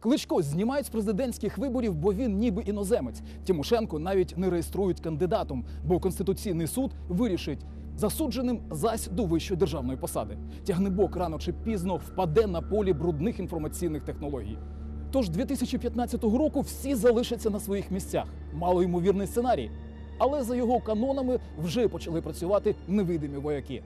Кличко знімають з президентських виборів, бо він ніби іноземець. Тимошенко навіть не реєструють кандидатом, бо Конституційний суд вирішить. Засудженим зась до вищої державної посади. Тягнебок рано чи пізно впаде на полі брудних інформаційних технологій. Тож 2015 року всі залишаться на своїх місцях. Малоймовірний сценарій. Але за його канонами вже почали працювати невидимі вояки.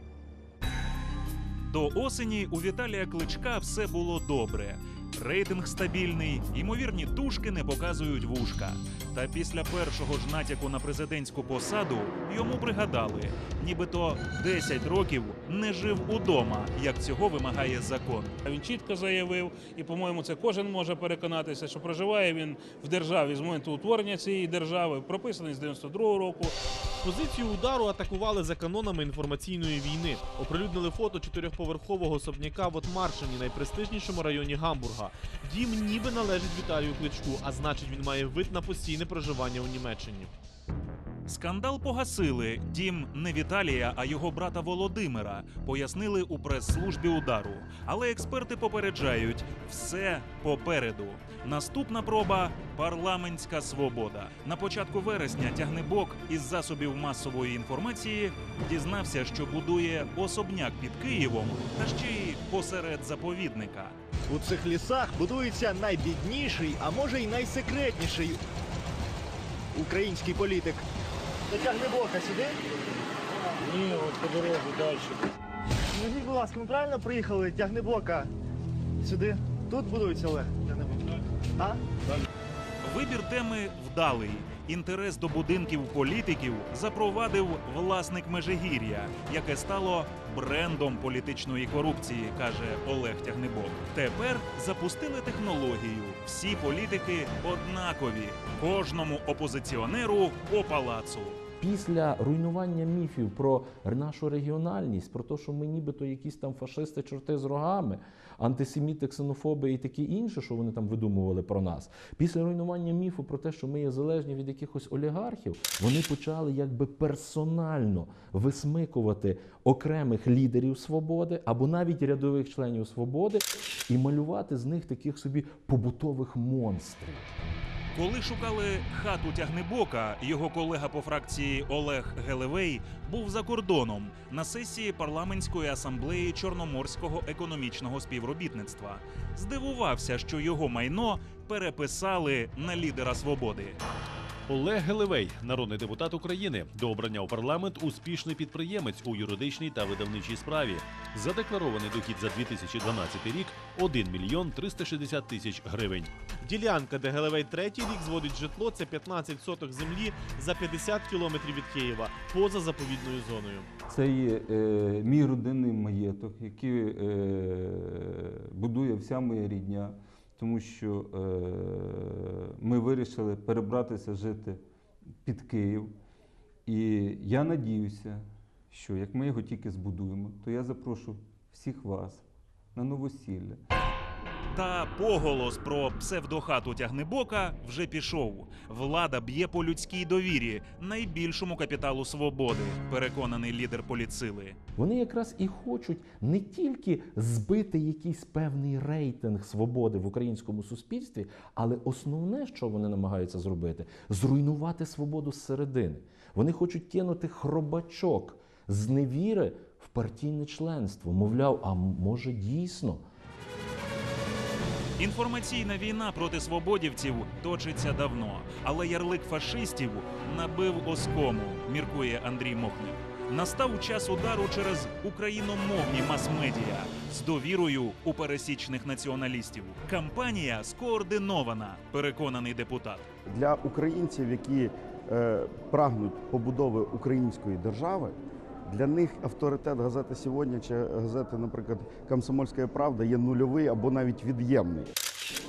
До осені у Віталія Кличка все було добре. Рейтинг стабільний, ймовірні тушки не показують вушка. Та після першого ж натяку на президентську посаду йому пригадали, нібито 10 років не жив удома, як цього вимагає закон. Він чітко заявив, і по-моєму, це кожен може переконатися, що проживає він в державі з моменту утворення цієї держави, прописаний з 92-го року. Позицію удару атакували за канонами інформаційної війни. Оприлюднили фото чотирьохповерхового особняка в Отмаршині, найпрестижнішому районі Гамбурга. Дім ніби належить Віталію Кличку, а значить він має вид на постійне проживання у Німеччині. Скандал погасили. Дім не Віталія, а його брата Володимира. Пояснили у прес-службі удару. Але експерти попереджають: все попереду. Наступна проба парламентська свобода. На початку вересня тягнебок із засобів масової інформації дізнався, що будує особняк під Києвом та ще й посеред заповідника. У цих лісах будується найбідніший, а може й найсекретніший український політик. Дотягни бока сюди. Ні, от по дорозі далі. Скажіть, будь ласка, ми правильно приїхали? Тягни бока сюди. Тут будується Олег. Тягнебока. А? Вибір теми вдалий. Інтерес до будинків політиків запровадив власник Межигір'я, яке стало брендом політичної корупції, каже Олег Тягнебок. Тепер запустили технологію. Всі політики однакові. Кожному опозиціонеру по палацу. Після руйнування міфів про нашу регіональність, про те, що ми нібито якісь там фашисти, чорти з рогами, антисеміти, ксенофоби і таке інше, що вони там видумували про нас. Після руйнування міфу про те, що ми є залежні від якихось олігархів, вони почали якби персонально висмикувати окремих лідерів свободи або навіть рядових членів свободи і малювати з них таких собі побутових монстрів. Коли шукали хату тягнебока, його колега по фракції Олег Гелевей був за кордоном на сесії парламентської асамблеї Чорноморського економічного співробітництва. Здивувався, що його майно переписали на лідера свободи. Олег Гелевей, народний депутат України, до обрання у парламент успішний підприємець у юридичній та видавничій справі. Задекларований дохід за 2012 рік 1 мільйон 360 тисяч гривень. Ділянка, де Гелевей третій рік зводить житло, це 15 соток землі за 50 кілометрів від Києва, поза заповідною зоною. Це є е, мій родинний маєток, який е, будує вся моя рідня, тому що е, ми вирішили перебратися жити під Київ. І я надіюся, що як ми його тільки збудуємо, то я запрошу всіх вас на новосілля. Та поголос про псевдохату тягнебока вже пішов. Влада б'є по людській довірі, найбільшому капіталу свободи, переконаний лідер поліцили. Вони якраз і хочуть не тільки збити якийсь певний рейтинг свободи в українському суспільстві, але основне, що вони намагаються зробити, зруйнувати свободу зсередини. Вони хочуть кинути хробачок з невіри в партійне членство. Мовляв, а може дійсно. Інформаційна війна проти свободівців точиться давно, але ярлик фашистів набив оскому, міркує Андрій Мохник. Настав час удару через україномовні мас-медіа з довірою у пересічних націоналістів. Кампанія скоординована, переконаний депутат. для українців, які е, прагнуть побудови української держави. Для них авторитет газети сьогодні чи газети, наприклад, Комсомольська правда є нульовий або навіть від'ємний.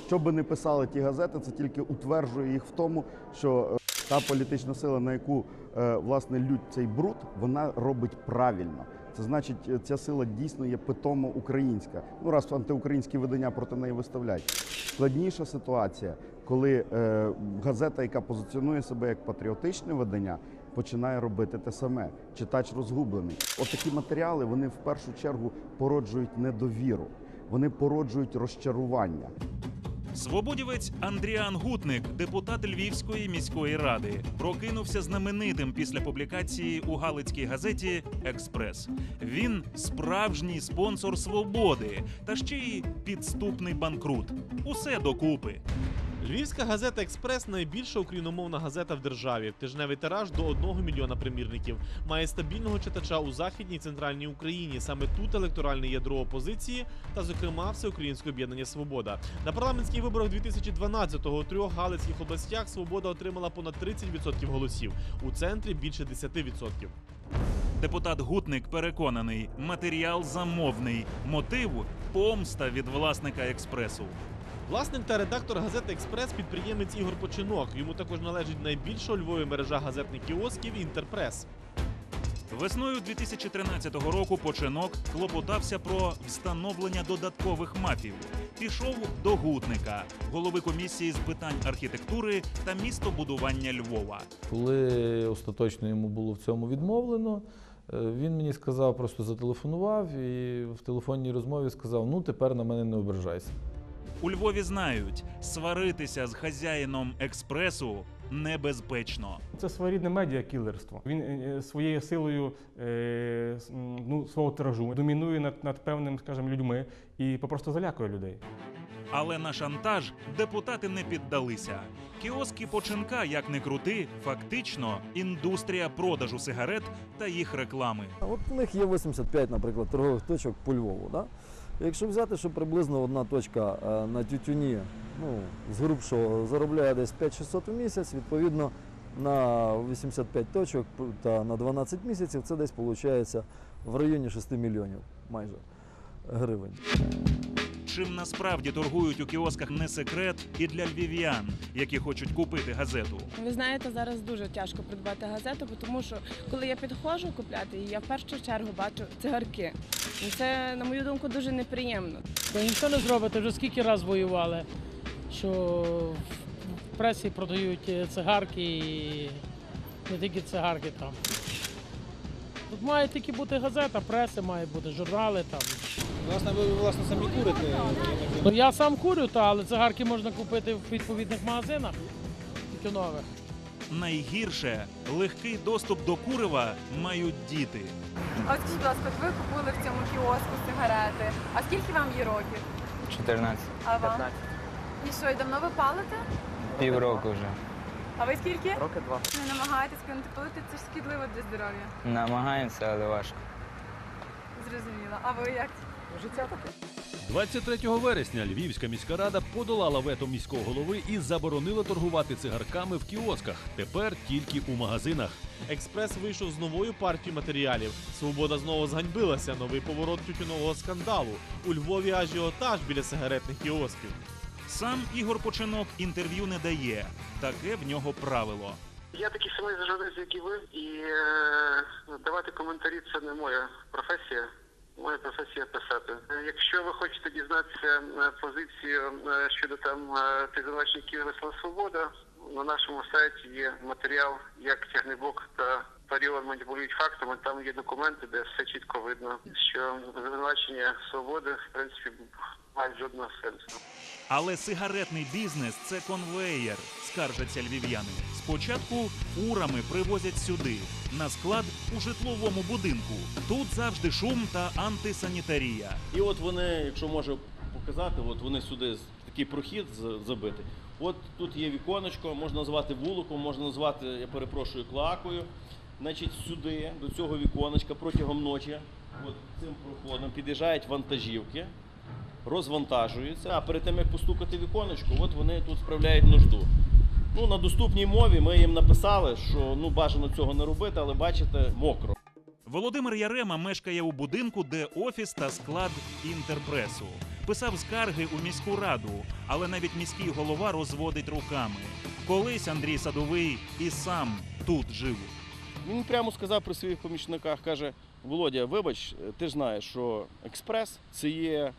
Що би не писали ті газети, це тільки утверджує їх в тому, що е, та політична сила, на яку е, власне лють цей бруд, вона робить правильно. Це значить, е, ця сила дійсно є питомо українська. Ну раз антиукраїнські видання проти неї виставляють. Складніша ситуація, коли е, газета, яка позиціонує себе як патріотичне видання, починає робити те саме. Читач розгублений. От такі матеріали вони в першу чергу породжують недовіру, вони породжують розчарування. Свободівець Андріан Гутник, депутат Львівської міської ради, прокинувся знаменитим після публікації у Галицькій газеті Експрес. Він справжній спонсор свободи та ще й підступний банкрут. Усе докупи. Львівська газета Експрес найбільша україномовна газета в державі. Тижневий тираж до 1 мільйона примірників. Має стабільного читача у західній і центральній Україні. Саме тут електоральне ядро опозиції та, зокрема, всеукраїнське об'єднання Свобода. На парламентських виборах 2012-го у трьох галицьких областях Свобода отримала понад 30% голосів. У центрі більше 10%. Депутат Гутник переконаний, матеріал замовний, мотив помста від власника експресу. Власник та редактор газети Експрес підприємець Ігор Починок. Йому також належить найбільша у Львові мережа газетних кіосків Інтерпрес. Весною 2013 року починок клопотався про встановлення додаткових мафів. Пішов до гутника, голови комісії з питань архітектури та містобудування Львова. Коли остаточно йому було в цьому відмовлено, е, він мені сказав, просто зателефонував і в телефонній розмові сказав: ну тепер на мене не ображайся. У Львові знають, сваритися з хазяїном експресу небезпечно. Це своєрідне медіакілерство. Він е, своєю силою е, ну, свого тиражу домінує над, над певним, скажімо, людьми і попросту залякує людей. Але на шантаж депутати не піддалися. Кіоски починка, як не крути, фактично індустрія продажу сигарет та їх реклами. От у них є 85, наприклад, торгових точок по Львову. Да? Якщо взяти, що приблизно одна точка е, на тютюні, ну, з грубшого, заробляє десь 5-600 в місяць, відповідно на 85 точок та на 12 місяців це десь виходить в районі 6 мільйонів майже гривень. Чим насправді торгують у кіосках не секрет і для львів'ян, які хочуть купити газету. Ви знаєте, зараз дуже тяжко придбати газету, тому що коли я підходжу купляти її, я в першу чергу бачу цигарки. І це, на мою думку, дуже неприємно. Та ніхто не зробить, вже скільки раз воювали, що в пресі продають е, цигарки і не тільки цигарки там. Тут має тільки бути газета, преса має бути, журнали там. Власне, ви власне самі курите. Ну я сам курю, та, але цигарки можна купити в відповідних магазинах тютюнових. Найгірше легкий доступ до курива мають діти. А скажіть, будь ласка, ви купили в цьому кіоску сигарети. А скільки вам є років? 14. А вам? І що, і давно ви палите? Півроку вже. А ви скільки? Роки два. Не намагаєтесь кинути палити, це ж шкідливо для здоров'я. Намагаємося, але важко. Зрозуміло. А ви як? Життя таке. 23 вересня Львівська міська рада подолала вето міського голови і заборонила торгувати цигарками в кіосках. Тепер тільки у магазинах. Експрес вийшов з новою партією матеріалів. Свобода знову зганьбилася. Новий поворот тютюнового скандалу. У Львові ажіотаж біля сигаретних кіосків. Сам Ігор Починок інтерв'ю не дає. Таке в нього правило. Я такий самий журналіст, як і ви, і е, давати коментарі це не моя професія. Моя професія писати. Е, Якщо ви хочете дізнатися е, позицію е, щодо там тих звинувачників Весла Свобода, на нашому сайті є матеріал, як тягнебок та період маніпулюють фактами. Там є документи, де все чітко видно, що звинувачення свободи в принципі мають жодного сенсу. Але сигаретний бізнес це конвеєр, скаржаться львів'яни. Спочатку фурами привозять сюди, на склад у житловому будинку. Тут завжди шум та антисанітарія. І от вони, якщо можу показати, от вони сюди такий прохід з- забитий. От тут є віконечко, можна назвати вуликом, можна назвати, я перепрошую, клакою. Значить, сюди, до цього віконечка протягом ночі, от цим проходом під'їжджають вантажівки, розвантажуються, а перед тим як постукати віконечко, от вони тут справляють нужду. Ну, на доступній мові ми їм написали, що ну бажано цього не робити, але бачите, мокро. Володимир Ярема мешкає у будинку, де офіс та склад інтерпресу. Писав скарги у міську раду, але навіть міський голова розводить руками. Колись Андрій Садовий і сам тут жив. Він прямо сказав при своїх помічниках, каже: Володя, вибач, ти ж знаєш, що експрес це є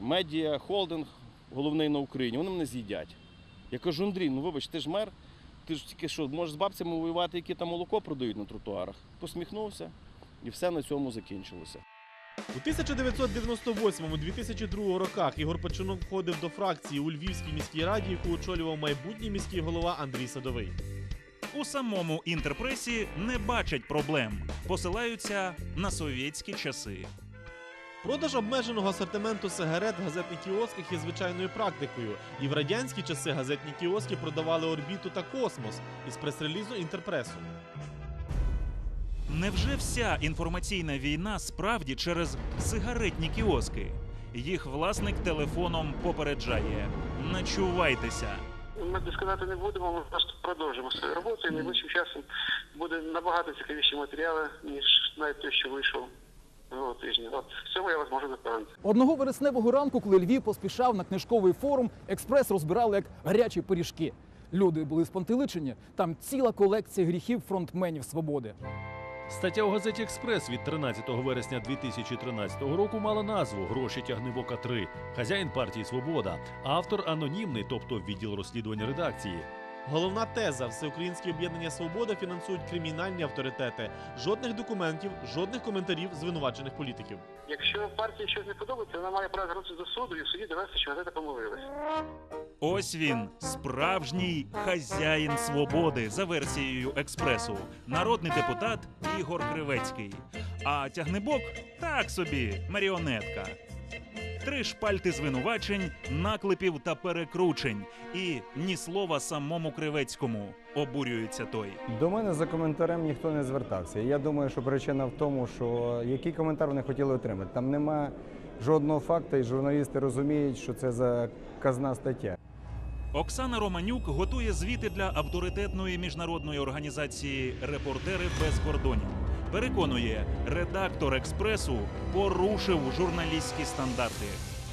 медіа, холдинг, головний на Україні. Вони мене з'їдять. Я кажу, Андрій, ну вибач, ти ж мер, ти ж тільки що, можеш з бабцями воювати, які там молоко продають на тротуарах. Посміхнувся, і все на цьому закінчилося. У 1998-2002 роках Ігор Печунок входив до фракції у Львівській міській раді, яку очолював майбутній міський голова Андрій Садовий. У самому інтерпресі не бачать проблем, посилаються на совєтські часи. Продаж обмеженого асортименту сигарет в газетних кіосках є звичайною практикою, і в радянські часи газетні кіоски продавали орбіту та космос із прес-релізу інтерпресу. Невже вся інформаційна війна справді через сигаретні кіоски? Їх власник телефоном попереджає: начувайтеся. Ми дискутувати не будемо, ми просто продовжимо свою роботу і найближчим часом буде набагато цікавіші матеріали, ніж навіть той, що вийшов минулого тижня. От в цьому я вас можу запевнити. Одного вересневого ранку, коли Львів поспішав на книжковий форум, експрес розбирали як гарячі пиріжки. Люди були спантеличені. Там ціла колекція гріхів фронтменів свободи. Стаття у газеті Експрес від 13 вересня 2013 року мала назву Гроші тягнивока 3 Хазяїн партії Свобода. Автор анонімний, тобто відділ розслідування редакції. Головна теза Всеукраїнське об'єднання Свобода фінансують кримінальні авторитети. Жодних документів, жодних коментарів звинувачених політиків. Якщо партії щось не подобається, вона має право звернутися до суду і в суді довести, що газета помилилась. Ось він, справжній хазяїн свободи, за версією експресу, народний депутат Ігор Кривецький. А тягнебок так собі, маріонетка. Три шпальти звинувачень, наклепів та перекручень. І ні слова самому Кривецькому. Обурюється той. До мене за коментарем ніхто не звертався. Я думаю, що причина в тому, що який коментар вони хотіли отримати. Там нема жодного факту, і журналісти розуміють, що це за казна стаття. Оксана Романюк готує звіти для авторитетної міжнародної організації Репортери без кордонів. Переконує, редактор експресу порушив журналістські стандарти.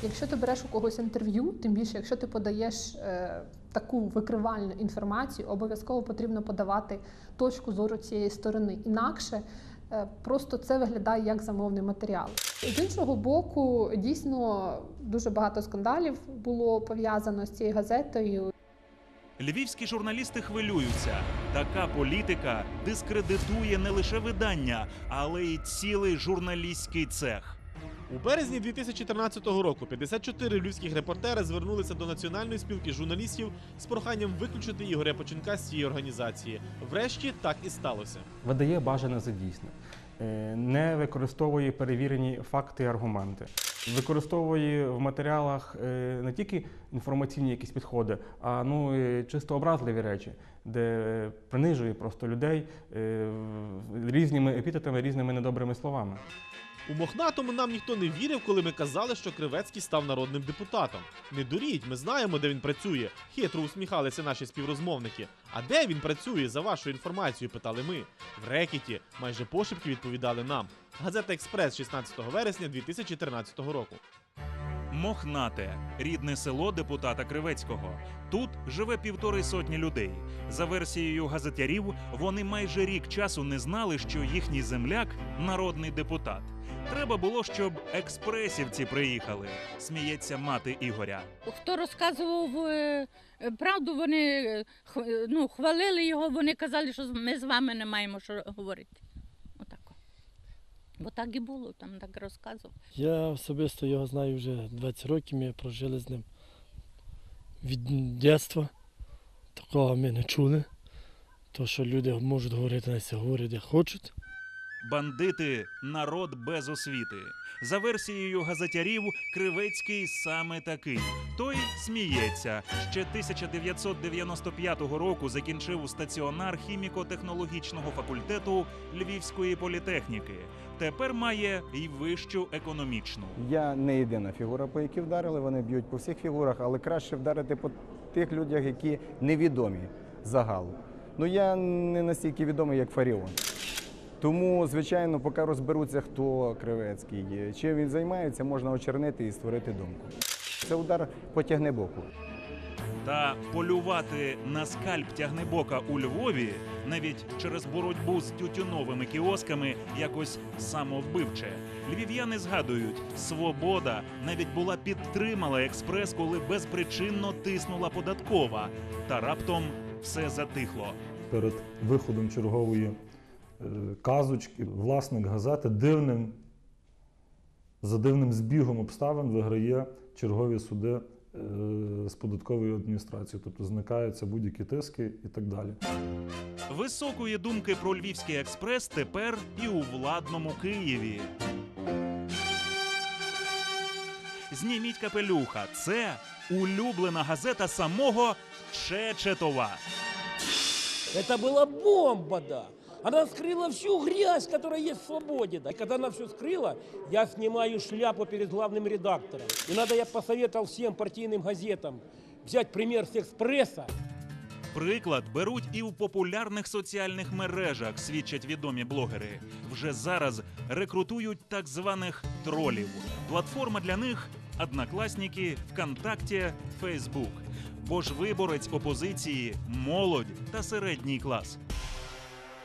Якщо ти береш у когось інтерв'ю, тим більше, якщо ти подаєш е, таку викривальну інформацію, обов'язково потрібно подавати точку зору цієї сторони. Інакше е, просто це виглядає як замовний матеріал. З іншого боку, дійсно дуже багато скандалів було пов'язано з цією газетою. Львівські журналісти хвилюються. Така політика дискредитує не лише видання, але й цілий журналістський цех. У березні 2013 року 54 львівських репортери звернулися до Національної спілки журналістів з проханням виключити Ігоря Поченка з цієї організації. Врешті так і сталося. Видає бажане за дійсне, Е, не використовує перевірені факти і аргументи. Використовує в матеріалах е, не тільки інформаційні якісь підходи, а ну чисто образливі речі, де принижує просто людей е, різними епітетами, різними недобрими словами. У Мохнатому нам ніхто не вірив, коли ми казали, що Кривецький став народним депутатом. Не дуріть, ми знаємо, де він працює. Хитро усміхалися наші співрозмовники. А де він працює, за вашою інформацією, питали ми. В рекеті майже пошепки відповідали нам. Газета Експрес 16 вересня 2013 року. Мохнате рідне село депутата Кривецького. Тут живе півтори сотні людей. За версією газетярів, вони майже рік часу не знали, що їхній земляк народний депутат. Треба було, щоб експресівці приїхали. Сміється мати Ігоря. Хто розказував е, е, правду, вони е, х- е, ну, хвалили його, вони казали, що ми з вами не маємо що говорити. Отако. Бо так і було, там так розказував. Я особисто його знаю вже 20 років, ми прожили з ним від дитинства. Такого ми не чули. То, що люди можуть говорити, на говорять, як хочуть. Бандити народ без освіти. За версією газетярів, Кривецький саме такий. Той сміється. Ще 1995 року закінчив стаціонар хіміко-технологічного факультету Львівської політехніки. Тепер має й вищу економічну. Я не єдина фігура, по якій вдарили. Вони б'ють по всіх фігурах, але краще вдарити по тих людях, які невідомі загалу. Ну я не настільки відомий, як Фаріон. Тому, звичайно, поки розберуться, хто Кривецький, є, чим він займається, можна очернити і створити думку. Це удар по тягнебоку. Та полювати на скальп тягнебока у Львові навіть через боротьбу з тютюновими кіосками якось самовбивче. Львів'яни згадують, свобода навіть була підтримала експрес, коли безпричинно тиснула податкова. Та раптом все затихло. перед виходом чергової казочки власник газети дивним За дивним збігом обставин виграє чергові суди е, з податковою адміністрацією, тобто зникаються будь-які тиски і так далі. Високої думки про Львівський експрес тепер і у владному Києві. Зніміть капелюха. Це улюблена газета самого Чечетова. Это была бомба, да. Она скрыла всю грязь, которая есть в свободе. Да. И когда она все скрыла, я снимаю шляпу перед главным редактором. И надо я посоветовал всем партийным газетам взять пример с «Экспресса». Приклад беруть і в популярних соціальних мережах, свідчать відомі блогери. Вже зараз рекрутують так званих тролів. Платформа для них однокласники, ВКонтакті, Фейсбук. Бо ж виборець опозиції молодь та середній клас.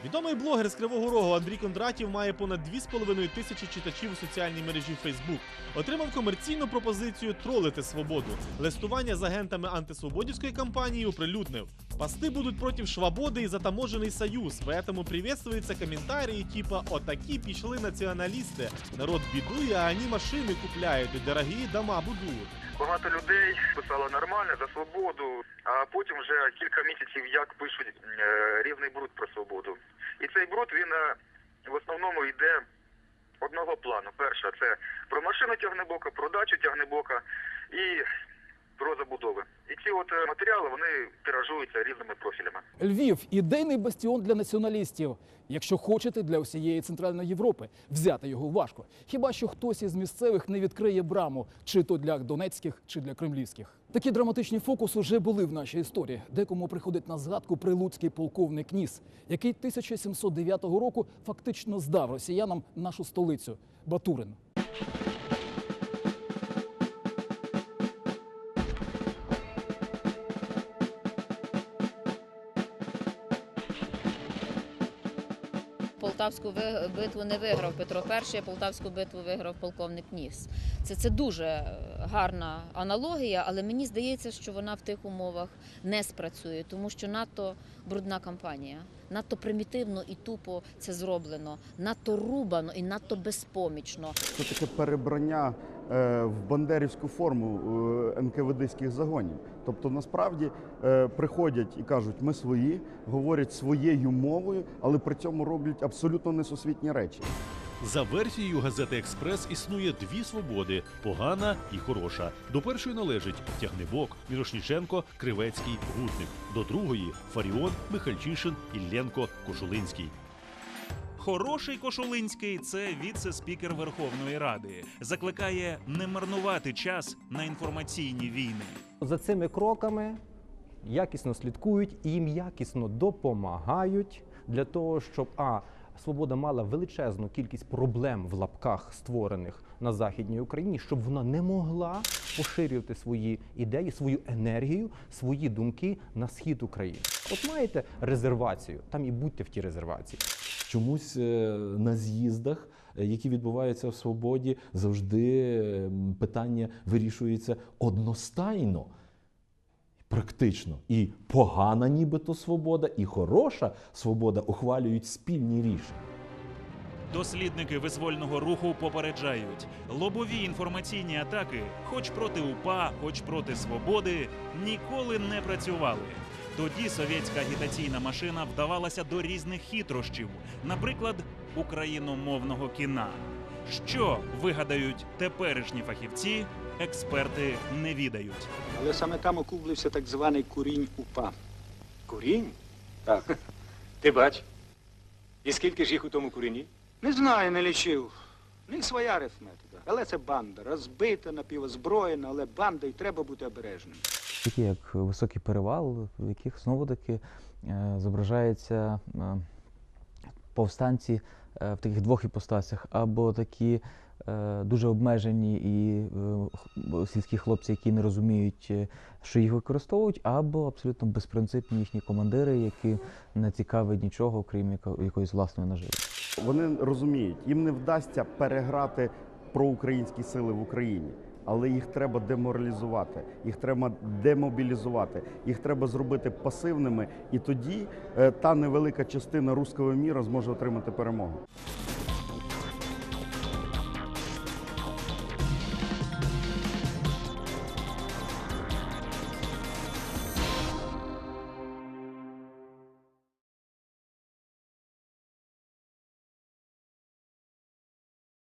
Відомий блогер з Кривого Рогу Андрій Кондратів має понад 2,5 тисячі читачів у соціальній мережі Facebook. Отримав комерційну пропозицію тролити свободу. Листування з агентами антисвободівської кампанії оприлюднив. Посты будут против свободы и затаможенный союз, поэтому приветствуются комментарии типа «Отакі пішли націоналісти, народ бідує, а они машини купляють і дорогі дома будують». Багато людей писало нормально за свободу, а потім вже кілька місяців як пишуть е, рівний бруд про свободу. І цей бруд він е, в основному йде одного плану. Перше це про машину тягнебока, про дачу тягнебока і про забудови. І ці от е, матеріали вони тиражуються різними профілями. Львів ідейний бастіон для націоналістів. Якщо хочете для усієї центральної Європи, взяти його важко. Хіба що хтось із місцевих не відкриє браму, чи то для донецьких, чи для кремлівських. Такі драматичні фокуси вже були в нашій історії. Декому приходить на згадку прилуцький полковник Ніс, який 1709 року фактично здав росіянам нашу столицю Батурин. Полтавську битву не виграв Петро І, а Полтавську битву виграв полковник Ніс. Це, це дуже е, гарна аналогія, але мені здається, що вона в тих умовах не спрацює, тому що надто брудна кампанія, надто примітивно і тупо це зроблено, надто рубано і надто безпомічно. Це таке перебрання в бандерівську форму е, НКВДських загонів. Тобто, насправді е, приходять і кажуть, ми свої, говорять своєю мовою, але при цьому роблять абсолютно несусвітні речі. За версією газети Експрес існує дві свободи погана і хороша. До першої належить Тягнебок, Мірошніченко, Кривецький, Гутник. До другої Фаріон, Михальчишин, Ілленко, Кошулинський. Хороший Кошулинський це віце-спікер Верховної Ради. Закликає не марнувати час на інформаційні війни. За цими кроками якісно слідкують і їм якісно допомагають для того, щоб а свобода мала величезну кількість проблем в лапках створених на західній Україні, щоб вона не могла поширювати свої ідеї, свою енергію, свої думки на схід України. От маєте резервацію, там і будьте в тій резервації. Чомусь е, на з'їздах, е, які відбуваються в свободі, завжди питання вирішується одностайно. Практично. І погана нібито свобода, і хороша свобода ухвалюють спільні рішення. Дослідники визвольного руху попереджають: лобові інформаційні атаки, хоч проти УПА, хоч проти свободи, ніколи не працювали. Тоді совєтська агітаційна машина вдавалася до різних хитрощів, наприклад, україномовного кіна. Що вигадають теперішні фахівці, експерти не відають. Але саме там окуплився так званий курінь УПА. Курінь? Так. Ти бач. І скільки ж їх у тому куріні? Не знаю, не лічив. В них своя арифметика. Але це банда. Розбита, напівозброєна, але банда і треба бути обережним. Такі як високий перевал, в яких знову таки е, зображаються е, повстанці е, в таких двох іпостасях, або такі дуже обмежені і сільські хлопці, які не розуміють, що їх використовують, або абсолютно безпринципні їхні командири, які не цікавить нічого, крім яко- якоїсь власної наживи. Вони розуміють, їм не вдасться переграти проукраїнські сили в Україні. Але їх треба деморалізувати, їх треба демобілізувати, їх треба зробити пасивними, і тоді е, та невелика частина руського міра зможе отримати перемогу.